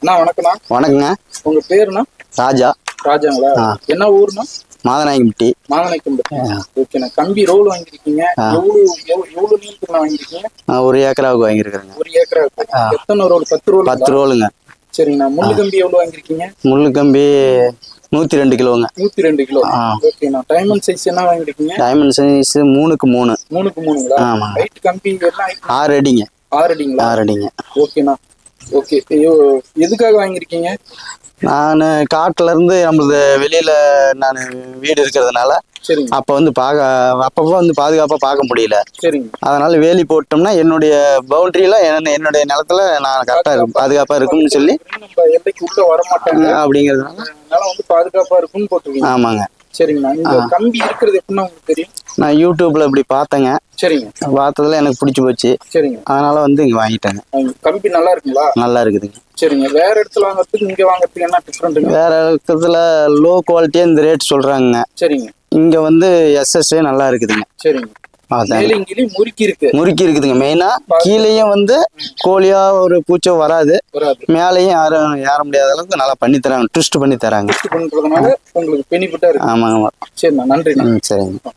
அண்ணா வணக்கண்ணா வணக்கங்க. உங்க பேருண்ணா? ராஜா. ராஜாங்களா. என்ன ஊர்ண்ணா? மாதநாயகம்பட்டி. மாதனைக்கும்பட்டி ஓகேண்ணா கம்பி ரோல் வாங்கியிருக்கீங்க. எவ்வளவு எவ்வளவு நீளத்துக்கு வாங்கியிருக்கீங்க? ஒரு ஏக்கராவுக்கு வாங்கியிருக்கிறேங்க. ஒரு ஏக்கரா எத்தனை ரோல்? பத்து ரோல் பத்து ரோலுங்க. சரிங்கண்ணா. முள்ளு கம்பி எவ்வளவு வாங்கியிருக்கீங்க? முள்ளு கம்பி நூற்றி ரெண்டு கிலோங்க. நூத்தி ரெண்டு கிலோ. ஓகேண்ணா டைமண்ட் சைஸ் என்ன வாங்கியிருக்கீங்க? டைமண்ட் சைஸ் மூணுக்கு மூணு. மூணுக்கு மூணுங்களா? ஆமாங்க. ஹைட் கம்பி எல்லாம் ஆறு அடிங்க. ஆறு அடிங்களா? ஆறு அடிங்க. ஓகேண்ணா ஓகே ஐயோ எதுக்காக வாங்கியிருக்கீங்க? நான் காட்டுல இருந்து நம்மளது வெளியில நான் வீடு இருக்கிறதுனால அப்போ வந்து பார்க்க அப்பப்போ வந்து பாதுகாப்பாக பார்க்க முடியல. சரிங்க. அதனால வேலி போட்டோம்னா என்னுடைய பவுண்டரியில என்னுடைய நிலத்துல நான் கரெக்டாக இருக்கும் பாதுகாப்பாக இருக்கும்னு சொல்லி அப்படிங்கிறதுனால வந்து பாதுகாப்பா இருக்கும்னு போட்டுருக்கீங்க ஆமாங்க. சரிங்கண்ணா. இந்த கம்பி இருக்கிறது எப்படின்னா உங்களுக்கு தெரியும்? நான் யூடியூப்ல இப்படி பார்த்தேங்க. சரிங்க. பார்த்ததுல எனக்கு பிடிச்சி போச்சு. சரிங்க. அதனால வந்து இங்க வாங்கிட்டேங்க. கம்பி நல்லா இருக்குங்களா? நல்லா இருக்குதுங்க. சரிங்க. வேற இடத்துல வாங்குறதுக்கு இங்க வாங்குறதுக்கு என்ன டிஃப்ரெண்ட்டுங்க வேற இருக்கிறதுல லோ குவாலிட்டியா இந்த ரேட் சொல்றாங்க சரிங்க. இங்க வந்து எஸ்எஸ்ஏ நல்லா இருக்குதுங்க. சரிங்க. முறுக்கி இருக்கு. முறுக்கி இருக்குதுங்க. மெயினா கீழேயும் வந்து கோழியா ஒரு பூச்சோ வராது. மேலேயும் யாரும் ஏற முடியாத அளவுக்கு நல்லா பண்ணி தராங்க. ட்விஸ்ட் பண்ணி தராங்க. பண்றதுனால உங்களுக்கு பெனிஃபிட்டா இருக்கு. ஆமாங்க. சரிண்ணா நன்றிண்ணா. ம் சரிங்க.